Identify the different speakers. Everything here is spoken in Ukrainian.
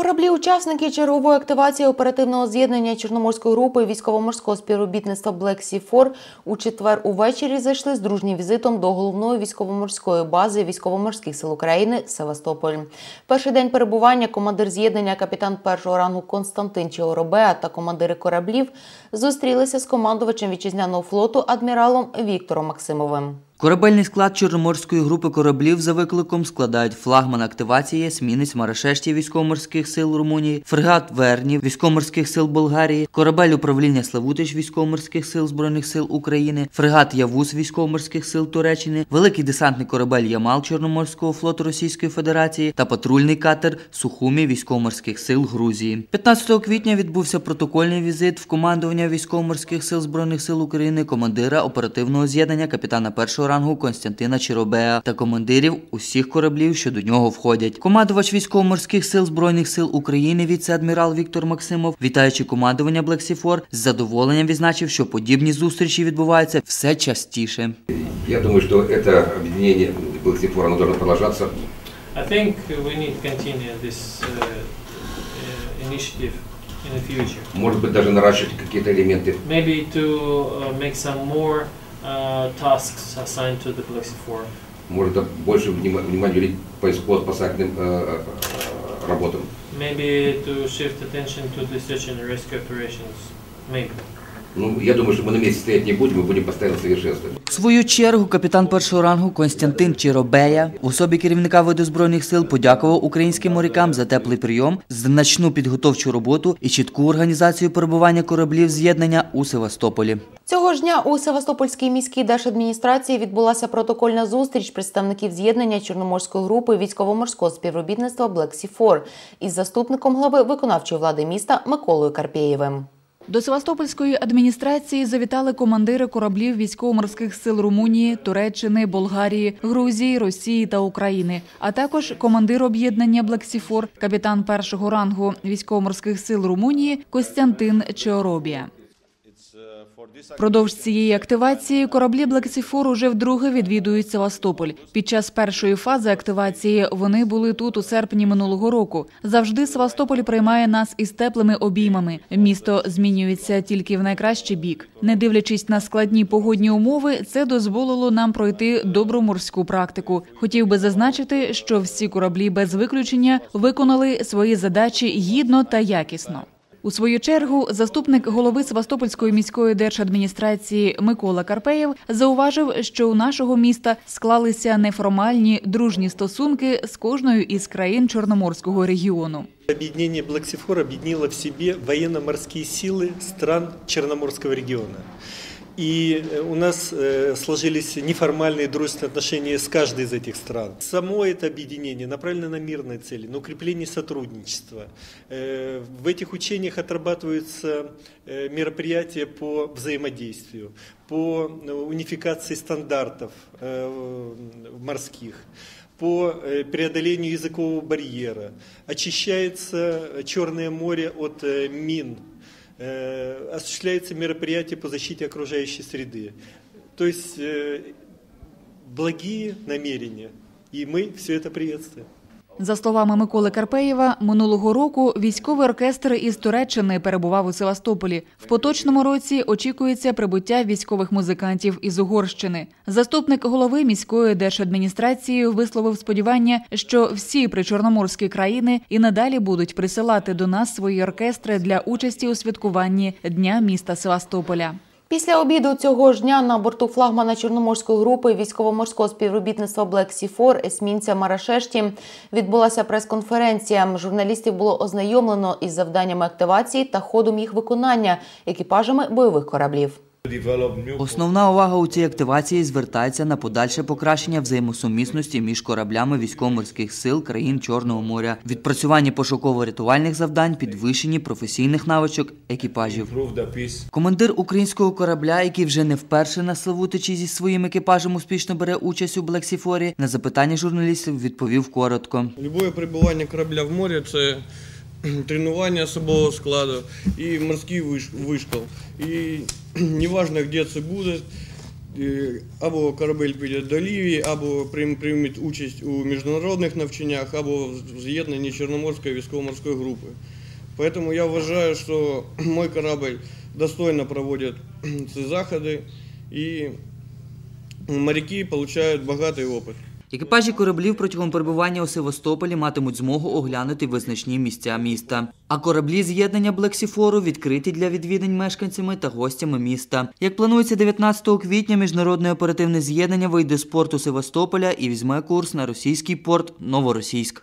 Speaker 1: Кораблі-учасники чергової активації оперативного з'єднання Чорноморської групи військово-морського співробітництва Black Sea 4 у четвер увечері зайшли з дружнім візитом до головної військово-морської бази військово-морських сил України Севастополь. Перший день перебування командир з'єднання капітан першого рангу Константин Чеоробеа та командири кораблів зустрілися з командувачем вітчизняного флоту адміралом Віктором Максимовим.
Speaker 2: Корабельний склад Чорноморської групи кораблів за викликом складають флагман активації есмінець Марашешті військово-морських сил Румунії, фрегат Верні військово-морських сил Болгарії, корабель управління Славутич військово-морських сил Збройних сил України, фрегат Явус військово-морських сил Туреччини, великий десантний корабель Ямал Чорноморського флоту Російської Федерації та патрульний катер Сухумі військово-морських сил Грузії. 15 квітня відбувся протокольний візит в командування військово-морських сил Збройних сил України командира оперативного з'єднання капітана першого рангу Константина Чіробеа та командирів усіх кораблів, що до нього входять. Командувач військово-морських сил Збройних сил України, віце-адмірал Віктор Максимов, вітаючи командування Блексіфор, з задоволенням відзначив, що подібні зустрічі відбуваються все частіше.
Speaker 3: Я думаю, что это объединение Блэксифора, оно должно продолжаться.
Speaker 4: I think we need to continue this uh, uh, initiative in the future.
Speaker 3: Может быть, даже наращивать какие-то элементы.
Speaker 4: Maybe to uh, make some more uh, tasks assigned to the Plexi4.
Speaker 3: Может, это больше внима- внимания уделить поисково-спасательным э, э, работам.
Speaker 4: Maybe to shift attention to the search and rescue operations. Maybe.
Speaker 3: Ну, я думаю, что мы на месте стоять не будем, мы будем постоянно совершенствовать.
Speaker 2: В свою чергу капітан першого рангу Константин Чіробея в особі керівника виду збройних сил подякував українським морякам за теплий прийом, значну підготовчу роботу і чітку організацію перебування кораблів з'єднання у Севастополі.
Speaker 1: Цього ж дня у Севастопольській міській держадміністрації відбулася протокольна зустріч представників з'єднання Чорноморської групи військово-морського співробітництва Black Sea 4 із заступником глави виконавчої влади міста Миколою Карпєєвим.
Speaker 5: До Севастопольської адміністрації завітали командири кораблів військово-морських сил Румунії, Туреччини, Болгарії, Грузії, Росії та України, а також командир об'єднання Блексіфор, капітан першого рангу військово-морських сил Румунії Костянтин Чеоробія. Продовж цієї активації кораблі Блексіфор уже вдруге відвідують Севастополь. Під час першої фази активації вони були тут у серпні минулого року. Завжди Севастополь приймає нас із теплими обіймами. Місто змінюється тільки в найкращий бік. Не дивлячись на складні погодні умови, це дозволило нам пройти добру морську практику. Хотів би зазначити, що всі кораблі без виключення виконали свої задачі гідно та якісно. У свою чергу заступник голови Севастопольської міської держадміністрації Микола Карпеєв зауважив, що у нашого міста склалися неформальні дружні стосунки з кожною із країн Чорноморського регіону.
Speaker 6: Объединение Блэксифор объединило в себе военно-морские силы стран Черноморского региона. И э, у нас э, сложились неформальные дружественные отношения с каждой из этих стран. Само это объединение направлено на мирные цели, на укрепление сотрудничества. Э, В этих учениях отрабатываются мероприятия по взаимодействию, по унификации стандартов морских по преодолению языкового барьера, очищается Черное море от мин, э, осуществляется мероприятие по защите окружающей среды. То есть э, благие намерения, и мы все это приветствуем.
Speaker 5: За словами Миколи Карпеєва, минулого року військовий оркестр із Туреччини перебував у Севастополі. В поточному році очікується прибуття військових музикантів із Угорщини. Заступник голови міської держадміністрації висловив сподівання, що всі причорноморські країни і надалі будуть присилати до нас свої оркестри для участі у святкуванні Дня міста Севастополя.
Speaker 1: Після обіду цього ж дня на борту флагмана Чорноморської групи військово-морського співробітництва Black Sea 4 есмінця Марашешті відбулася прес-конференція. Журналістів було ознайомлено із завданнями активації та ходом їх виконання екіпажами бойових кораблів.
Speaker 2: Основна увага у цій активації звертається на подальше покращення взаємосумісності між кораблями військово-морських сил країн Чорного моря, відпрацювання пошуково-рятувальних завдань, підвищенні професійних навичок екіпажів. Командир українського корабля, який вже не вперше на Славутичі зі своїм екіпажем успішно бере участь у Блексіфорі, на запитання журналістів відповів коротко.
Speaker 7: Любое перебування корабля в морі це тренування особового складу і морський виш- вишкол. І неважно, де це буде, е, або корабель піде до Лівії, або прийм- прийме участь у міжнародних навчаннях, або в з'єднанні Чорноморської військово-морської групи. Поэтому я вважаю, що мой корабль достойно проводить ці заходи і моряки отримують багатий опит.
Speaker 2: Екіпажі кораблів протягом перебування у Севастополі матимуть змогу оглянути визначні місця міста. А кораблі з'єднання Блексіфору відкриті для відвідань мешканцями та гостями міста. Як планується 19 квітня, міжнародне оперативне з'єднання вийде з порту Севастополя і візьме курс на російський порт Новоросійськ.